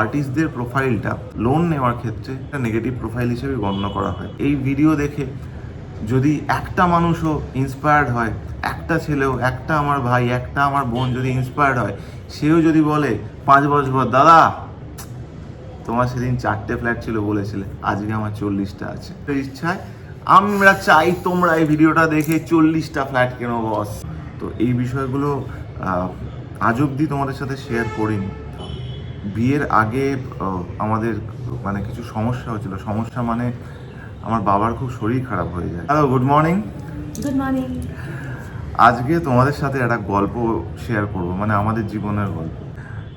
আর্টিস্টদের প্রোফাইলটা লোন নেওয়ার ক্ষেত্রে একটা নেগেটিভ প্রোফাইল হিসেবে গণ্য করা হয়। এই ভিডিও দেখে যদি একটা মানুষও ইন্সপায়ার্ড হয়, একটা ছেলেও, একটা আমার ভাই, একটা আমার বোন যদি ইন্সপায়ার্ড হয়, সেও যদি বলে, পাঁচ বছর দাদা, তোমার সেদিন চারটে ফ্ল্যাট ছিল বলেছিলে, আজকে আমার চল্লিশটা আছে। তো ইচ্ছায়, আমরা চাই তোমরা এই ভিডিওটা দেখে চল্লিশটা ফ্ল্যাট কেনো বস তো এই বিষয়গুলো আজ অবধি তোমাদের সাথে শেয়ার করিনি। বিয়ের আগে আমাদের মানে কিছু সমস্যা হয়েছিল। সমস্যা মানে আমার বাবার খুব শরীর খারাপ হয়ে যায়। Hello good morning good morning আজকে তোমাদের সাথে একটা গল্প শেয়ার করব মানে আমাদের জীবনের গল্প।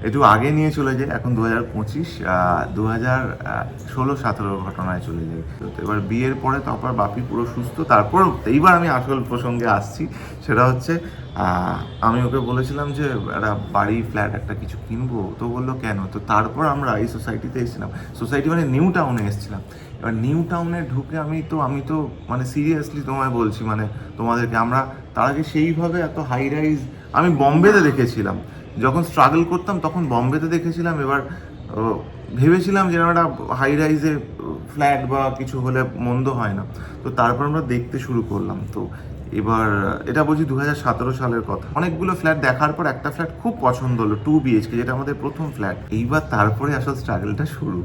একটু আগে নিয়ে চলে যাই এখন দু হাজার পঁচিশ দু হাজার ষোলো সতেরোর ঘটনায় চলে যাই তো এবার বিয়ের পরে তো আবার বাপি পুরো সুস্থ, তারপর এইবার আমি আসল প্রসঙ্গে আসছি, সেটা হচ্ছে আমি ওকে বলেছিলাম যে, একটা বাড়ি, ফ্ল্যাট, একটা কিছু কিনবো। তো বলল, কেন? তো তারপর আমরা এই সোসাইটিতে এসেছিলাম। সোসাইটি মানে নিউ টাউনে এসেছিলাম। এবার নিউ টাউনে ঢুকে আমি তো আমি তো মানে সিরিয়াসলি তোমায় বলছি মানে তোমাদেরকে আমরা, তার আগে সেইভাবে এত হাই রাইজ আমি বম্বেতে দেখেছিলাম। যখন স্ট্রাগল করতাম, তখন বম্বেতে দেখেছিলাম, এবার ভেবেছিলাম যে একটা হাই রাইজে ফ্ল্যাট বা কিছু হলে মন্দ হয় না। তো তারপর আমরা দেখতে শুরু করলাম। তো এবার, এটা বলছি দু হাজার সতেরো সালের কথা। অনেকগুলো ফ্ল্যাট দেখার পর একটা ফ্ল্যাট খুব পছন্দ হলো টু বিএইচকে যেটা আমাদের প্রথম ফ্ল্যাট এইবার তারপরে আসল স্ট্রাগলটা শুরু।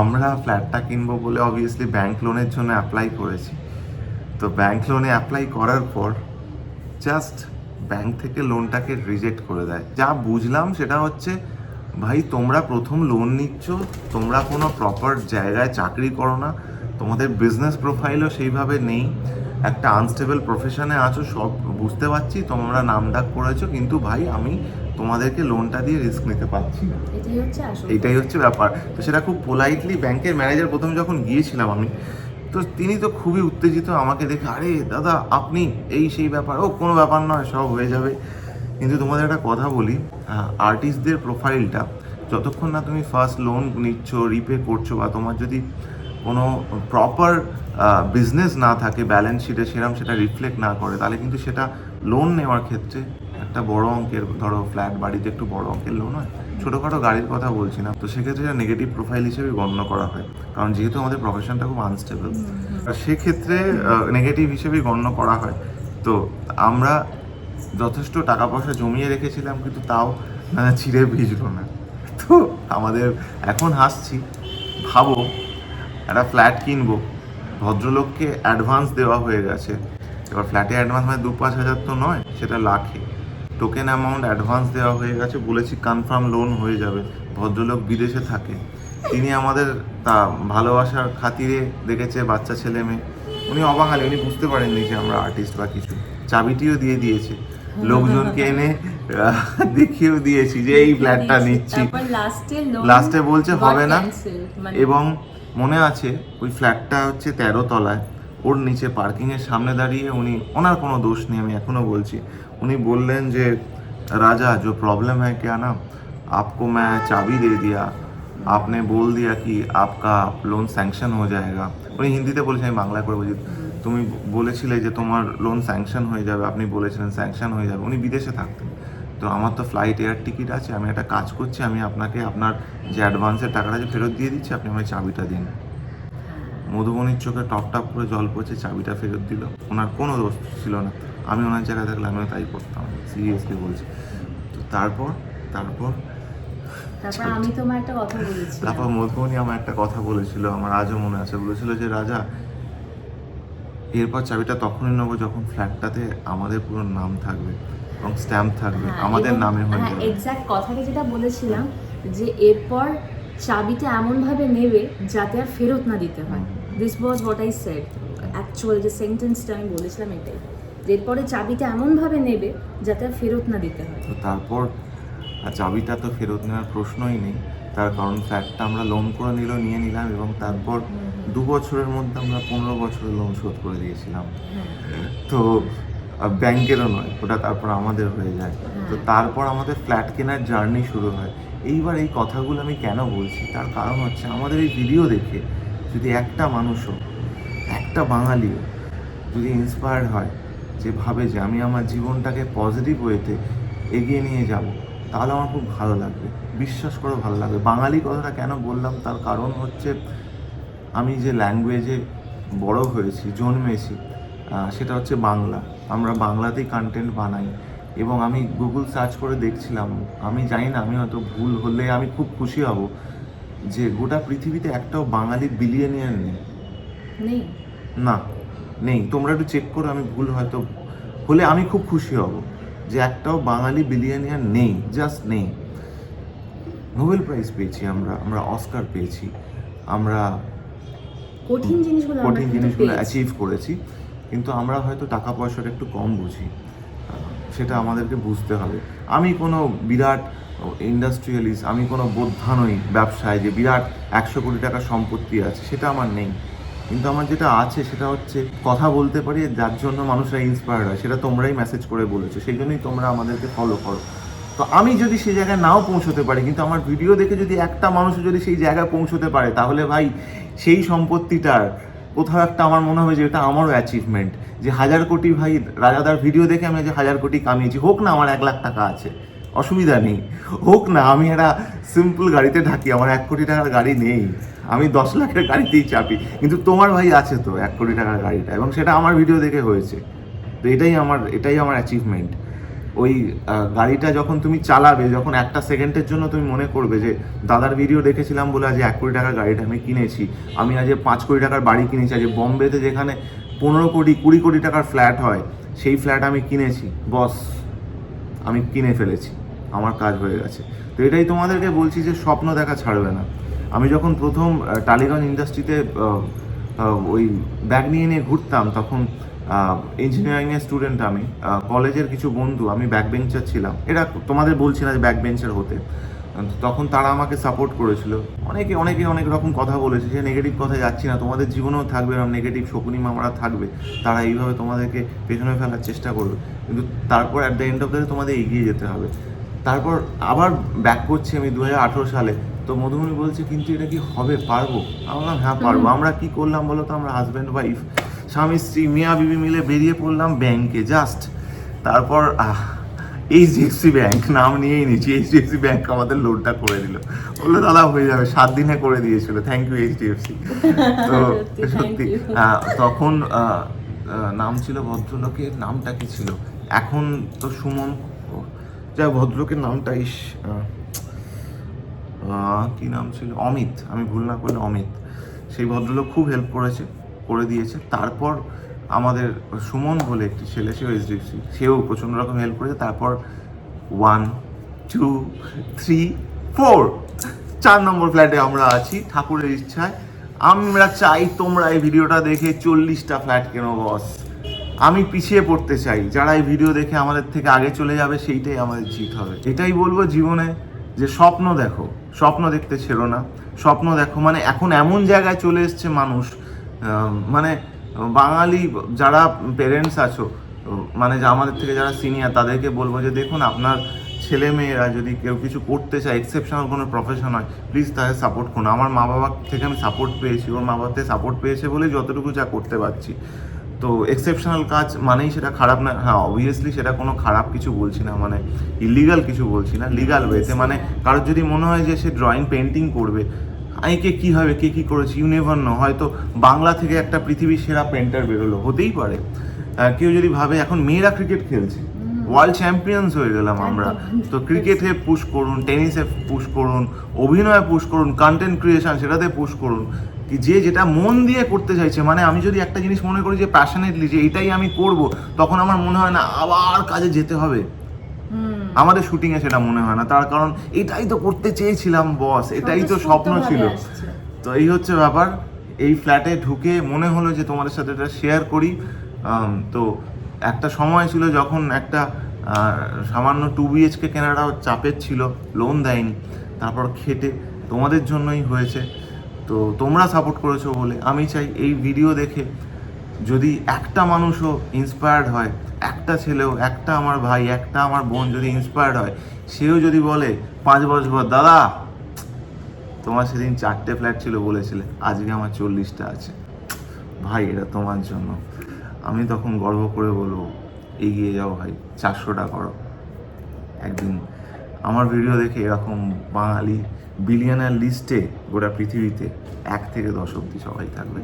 আমরা ফ্ল্যাটটা কিনবো বলে অবভিয়াসলি ব্যাংক লোনের জন্য অ্যাপ্লাই করেছি। তো ব্যাংক লোনে অ্যাপ্লাই করার পর জাস্ট ব্যাংক থেকে লোনটাকে রিজেক্ট করে দেয়। যা বুঝলাম সেটা হচ্ছে ভাই তোমরা প্রথম লোন নিচ্ছ তোমরা কোনো প্রপার জায়গায় চাকরি করো না তোমাদের বিজনেস প্রোফাইলও সেইভাবে নেই একটা আনস্টেবল প্রফেশনে আছো সব বুঝতে পারছি তোমরা নাম ডাক করেছ কিন্তু ভাই আমি তোমাদেরকে লোনটা দিয়ে রিস্ক নিতে পারছি না। এটাই হচ্ছে ব্যাপার। তো সেটা খুব পোলাইটলি ব্যাংকের ম্যানেজার প্রথম যখন গিয়েছিলাম আমি তো তিনি তো খুবই উত্তেজিত, আমাকে দেখে, আরে দাদা, আপনি এই সেই ব্যাপার। ও, কোনো ব্যাপার নয়, সব হয়ে যাবে। কিন্তু তোমাদের একটা কথা বলি আর্টিস্টদের প্রোফাইলটা যতক্ষণ না তুমি ফার্স্ট লোন নিচ্ছ রিপে করছ বা তোমার যদি কোনো প্রপার বিজনেস না থাকে ব্যালেন্স শিটে সেরকম সেটা রিফ্লেক্ট না করে, তাহলে কিন্তু সেটা লোন নেওয়ার ক্ষেত্রে একটা বড় অঙ্কের ধরো ফ্ল্যাট বাড়িতে একটু বড় অঙ্কের লোন হয় ছোটোখাটো গাড়ির কথা বলছি না। তো সেক্ষেত্রে এটা নেগেটিভ প্রোফাইল হিসেবে গণ্য করা হয় কারণ যেহেতু আমাদের প্রফেশনটা খুব আনস্টেবল সেক্ষেত্রে নেগেটিভ হিসেবেই গণ্য করা হয়। তো আমরা যথেষ্ট টাকা পয়সা জমিয়ে রেখেছিলাম কিন্তু তাও মানে ছিঁড়ে ভিজলো না। তো আমাদের এখন হাসছি ভাবো একটা ফ্ল্যাট কিনবো ভদ্রলোককে অ্যাডভান্স দেওয়া হয়ে গেছে। এবার ফ্ল্যাটে অ্যাডভান্স মানে দু পাঁচ হাজার তো নয় সেটা লাখে। টোকেন অ্যামাউন্ট অ্যাডভান্স দেওয়া হয়ে গেছে বলেছি কনফার্ম লোন হয়ে যাবে ভদ্রলোক বিদেশে থাকে। তিনি আমাদের তা ভালোবাসার খাতিরে দেখেছে বাচ্চা ছেলে মেয়ে। উনি অবাঙালি উনি বুঝতে পারেননি যে আমরা আর্টিস্ট বা কিছু। চাবিটিও দিয়ে দিয়েছে। লোকজনকে এনে দেখিয়েও দিয়েছি যে এই ফ্ল্যাটটা নিচ্ছি। লাস্টে বলছে হবে না। মানে এবং মনে আছে ওই ফ্ল্যাটটা হচ্ছে তেরো তলায়। ওর নিচে পার্কিংয়ের সামনে দাঁড়িয়ে উনি ওনার কোনো দোষ নেই আমি এখনও বলছি। উনি বললেন যে राजा जो प्रॉब्लम है क्या ना आपको मैं चाबी दे दिया आपने बोल दिया कि आपका लोन স্যাংশন হয়ে जाएगा উনি হিন্দিতে বলেছেন আমি বাংলায় করে বলছি তুমি বলেছিলে যে তোমার লোন স্যাংশন হয়ে যাবে আপনি বলেছিলেন স্যাংশন হয়ে যাবে উনি বিদেশে থাকতেন তো আমার তো ফ্লাইট এয়ার টিকিট আছে আমি একটা কাজ করছি আমি আপনাকে আপনার যে অ্যাডভান্সের টাকাটা যে ফেরত দিয়ে দিচ্ছি আপনি আমায় চাবিটা দিন মধুবনির চোখে টপ টপ করে জল পড়ছে চাবিটা ফেরত দিল ওনার কোনো দোষ ছিল না আমি ওনার জায়গায় থাকলে আমিও তাই করতাম সিরিয়াসলি বলছি। তো তারপর তারপর তারপর আমি তোমার একটা কথা বলেছি। তারপর মধুবনী আমার একটা কথা বলেছিল আমার আজও মনে আছে। বলেছিল যে রাজা এরপর চাবিটা তখনই নেব যখন ফ্ল্যাটটাতে আমাদের পুরো নাম থাকবে এবং স্ট্যাম্প থাকবে আমাদের নামে হয়ে হ্যাঁ যাবে। এক্স্যাক্ট কথাটা যেটা বলেছিলাম যে এরপর চাবিটা এমন ভাবে নেবে যাতে আর ফেরত না দিতে হয়। This was what I said actually যে সেন্টেন্সটা আমি বলেছিলাম এটাই। এরপরে চাবিটা এমন ভাবে নেবে যাতে ফেরত না দিতে হয়। তো তারপর আর চাবিটা তো ফেরত নেওয়ার প্রশ্নই নেই। তার কারণ ফ্ল্যাটটা আমরা লোন করে নিলেও নিয়ে নিলাম এবং তারপর দু বছরের মধ্যে আমরা পনেরো বছরের লোন শোধ করে দিয়েছিলাম। তো ব্যাংকেরও নয় ওটা তারপর আমাদের হয়ে যায়। তো তারপর আমাদের ফ্ল্যাট কেনার জার্নি শুরু হয়। এইবার এই কথাগুলো আমি কেন বলছি? তার কারণ হচ্ছে আমাদের এই ভিডিও দেখে যদি একটা মানুষও একটা বাঙালিও যদি ইন্সপায়ার্ড হয় যে ভাবে যে আমি আমার জীবনটাকে পজিটিভ ওয়েতে এগিয়ে নিয়ে যাব তাহলে আমার খুব ভালো লাগবে। বিশ্বাস করে ভালো লাগবে। বাঙালি কথাটা কেন বললাম? তার কারণ হচ্ছে আমি যে ল্যাঙ্গুয়েজে বড় হয়েছি জন্মেছি সেটা হচ্ছে বাংলা। আমরা বাংলাতেই কন্টেন্ট বানাই। এবং আমি গুগল সার্চ করে দেখছিলাম। আমি জানি না আমি হয়তো ভুল হলে আমি খুব খুশি হব যে গোটা পৃথিবীতে একটাও বাঙালি বিলিয়নিয়ার নেই। নেই? না। নেই। তোমরা একটু চেক করো আমি ভুল হয়তো হলে আমি খুব খুশি হব যে একটাও বাঙালি বিলিয়নিয়ার নেই জাস্ট নেই। নোবেল প্রাইজ পেয়েছি আমরা আমরা অস্কার পেয়েছি আমরা কঠিন জিনিসগুলো কঠিন জিনিসগুলো অ্যাচিভ করেছি কিন্তু আমরা হয়তো টাকা পয়সাটা একটু কম বুঝি। সেটা আমাদেরকে বুঝতে হবে। আমি কোনো বিরাট ইন্ডাস্ট্রিয়ালিস্ট আমি কোনো বোদ্ধা নই ব্যবসায় যে বিরাট একশো কোটি টাকা সম্পত্তি আছে সেটা আমার নেই। কিন্তু আমার যেটা আছে সেটা হচ্ছে কথা বলতে পারি, যার জন্য মানুষরা ইন্সপায়ার্ড হয়। সেটা তোমরাই মেসেজ করে বলেছ, সেই জন্যই তোমরা আমাদেরকে ফলো করো। তো আমি যদি সেই জায়গায় নাও পৌঁছতে পারি, কিন্তু আমার ভিডিও দেখে যদি একটা মানুষ যদি সেই জায়গায় পৌঁছতে পারে, তাহলে ভাই সেই সম্পত্তিটার কোথাও একটা আমার মনে হবে যে এটা আমারও অ্যাচিভমেন্ট যে হাজার কোটি ভাই রাজাদার ভিডিও দেখে আমি যে হাজার কোটি কামিয়েছি, হোক না আমার এক লাখ টাকা আছে। অসুবিধা নেই। হোক না, আমি একটা সিম্পল গাড়িতে ঢাকি, আমার এক কোটি টাকার গাড়ি নেই। আমি দশ লাখের গাড়িতেই চাপি। কিন্তু তোমার ভাই আছে তো এক কোটি টাকার গাড়িটা, এবং সেটা আমার ভিডিও দেখে হয়েছে। তো এটাই আমার এটাই আমার অ্যাচিভমেন্ট ওই গাড়িটা যখন তুমি চালাবে, যখন একটা সেকেন্ডের জন্য তুমি মনে করবে যে, দাদার ভিডিও দেখেছিলাম বলে আজ এক কোটি টাকার গাড়িটা আমি কিনেছি। আমি আজ পাঁচ কোটি টাকার বাড়ি কিনেছি। আজ বম্বেতে যেখানে পনেরো কোটি, কুড়ি কোটি টাকার ফ্ল্যাট হয়, সেই ফ্ল্যাট আমি কিনেছি। বস, আমি কিনে ফেলেছি। আমার কাজ হয়ে গেছে। তো এটাই তোমাদেরকে বলছি যে স্বপ্ন দেখা ছাড়বে না। আমি যখন প্রথম টালিগঞ্জ ইন্ডাস্ট্রিতে ওই ব্যাগ নিয়ে নিয়ে ঘুরতাম, তখন ইঞ্জিনিয়ারিংয়ের স্টুডেন্ট আমি কলেজের কিছু বন্ধু, আমি ব্যাক বেঞ্চার ছিলাম। এটা তোমাদের বলছি না যে ব্যাক বেঞ্চার হতে। তখন তারা আমাকে সাপোর্ট করেছিল। অনেকে অনেকে অনেক রকম কথা বলেছে যে নেগেটিভ কথা যাচ্ছি না, তোমাদের জীবনেও থাকবে এরকম নেগেটিভ শকুনি মামারা থাকবে। তারা এইভাবে তোমাদেরকে পেছনে ফেলার চেষ্টা করবে। কিন্তু তারপর at the end of the তোমাদের এগিয়ে যেতে হবে। তারপর আবার ব্যাক করছি আমি দু হাজার আঠেরো সালে। তো মধুমণি বলছে কিন্তু এটা কি হবে? পারব? আমি বললাম হ্যাঁ পারব। আমরা কি করলাম বলো তো? আমরা হাজব্যান্ড ওয়াইফ স্বামী স্ত্রী মিয়া বিবি মিলে বেরিয়ে পড়লাম ব্যাংকে জাস্ট তারপর এইচডিএফসি ব্যাংক নাম নিয়েই নিচ্ছি এইচডিএফসি ব্যাংক আমাদের লোডটা করে দিল। বলল দাদা হয়ে যাবে। সাত দিনে করে দিয়েছিল। থ্যাংক ইউ এইচডিএফসি তো সত্যি, তখন নাম ছিল ভদ্রলোকের। নামটা কি ছিল? এখন তো সুমন ও, যা ভদ্রলোকের নামটা ইস কি নাম ছিল? অমিত। আমি ভুল না করলে অমিত। সেই ভদ্রলোক খুব হেল্প করেছে করে দিয়েছে। তারপর আমাদের সুমন বলে একটি ছেলে সেও এসডিএফসি সেও প্রচণ্ড রকম হেল্প করেছে। তারপর ওয়ান টু থ্রি ফোর চার নম্বর ফ্ল্যাটে আমরা আছি ঠাকুরের ইচ্ছায়। আমরা চাই তোমরা এই ভিডিওটা দেখে চল্লিশটা ফ্ল্যাট কেনো বস আমি পিছিয়ে পড়তে চাই। যারা এই ভিডিও দেখে আমাদের থেকে আগে চলে যাবে, সেইটাই আমাদের জিত হবে। এটাই বলব জীবনে যে স্বপ্ন দেখো। স্বপ্ন দেখতে ছেড়ো না। স্বপ্ন দেখো। মানে এখন এমন জায়গায় চলে এসছে মানুষ মানে বাঙালি যারা পেরেন্টস আছো মানে যে আমাদের থেকে যারা সিনিয়র তাদেরকে বলব যে দেখুন, আপনার ছেলে মেয়েরা যদি কেউ কিছু করতে চায় এক্সেপশনাল কোনো প্রফেশন হয় প্লিজ তাদের সাপোর্ট করুন। আমার মা বাবা থেকে আমি সাপোর্ট পেয়েছি। ওর মা বাবা থেকে সাপোর্ট পেয়েছে বলেই যতটুকু যা করতে পারছি। তো এক্সেপশনাল কাজ মানেই সেটা খারাপ না হ্যাঁ অবভিয়াসলি সেটা কোনো খারাপ কিছু বলছি না মানে ইলিগাল কিছু বলছি না লিগাল ওয়েতে মানে কারোর যদি মনে হয় যে সে ড্রয়িং পেন্টিং করবে আইকে কে হবে, কে কী করেছে ইউনেভার ন হয়তো বাংলা থেকে একটা পৃথিবীর সেরা পেন্টার বেরোলো, হতেই পারে। কেউ যদি ভাবে, এখন মেয়েরা ক্রিকেট খেলছে। ওয়ার্ল্ড চ্যাম্পিয়ন্স হয়ে গেলাম আমরা। তো ক্রিকেটে পুশ করুন টেনিসে পুশ করুন অভিনয়ে পুশ করুন কন্টেন্ট ক্রিয়েশন সেটাতে পুশ করুন। কি যে যেটা মন দিয়ে করতে চাইছে মানে আমি যদি একটা জিনিস মনে করি যে প্যাশনেটলি যে এটাই আমি করব তখন আমার মনে হয় না আবার কাজে যেতে হবে। আমাদের শুটিংয়ে সেটা মনে হয় না তার কারণ এটাই তো করতে চেয়েছিলাম বস এটাই তো স্বপ্ন ছিল। তো এই হচ্ছে ব্যাপার এই ফ্ল্যাটে ঢুকে মনে হলো যে তোমাদের সাথে এটা শেয়ার করি। তো একটা সময় ছিল যখন একটা সামান্য টু বিএইচকে কেনাটাও চাপের ছিল লোন দেয়নি, তারপর খেটে তোমাদের জন্যই হয়েছে। তো তোমরা সাপোর্ট করেছ বলে আমি চাই এই ভিডিও দেখে যদি একটা মানুষও ইন্সপায়ার্ড হয়, একটা ছেলেও, একটা আমার ভাই, একটা আমার বোন যদি ইন্সপায়ার্ড হয়, সেও যদি বলে, পাঁচ বছর পর দাদা, তোমার সেদিন চারটে ফ্ল্যাট ছিল বলেছিলে, আজকে আমার চল্লিশটা আছে। ভাই, এটা তোমার জন্য। আমি তখন গর্ব করে বলব এগিয়ে যাও ভাই চারশোটা করো। একদিন আমার ভিডিও দেখে এরকম বাঙালি বিলিয়নার লিস্টে গোটা পৃথিবীতে এক থেকে দশ অব্দি সবাই থাকবে।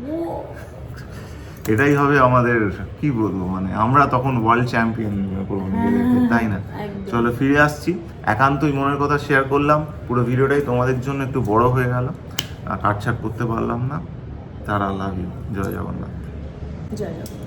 এটাই হবে আমাদের কি বলব মানে আমরা তখন ওয়ার্ল্ড চ্যাম্পিয়ন করব তাই না? চলো ফিরে আসছি। একান্তই মনের কথা শেয়ার করলাম। পুরো ভিডিওটাই তোমাদের জন্য একটু বড় হয়ে গেল। কাটছাট করতে পারলাম না। তারা লাভ ইউ জয় জগন্নাথ। জয় জগন্নাথ।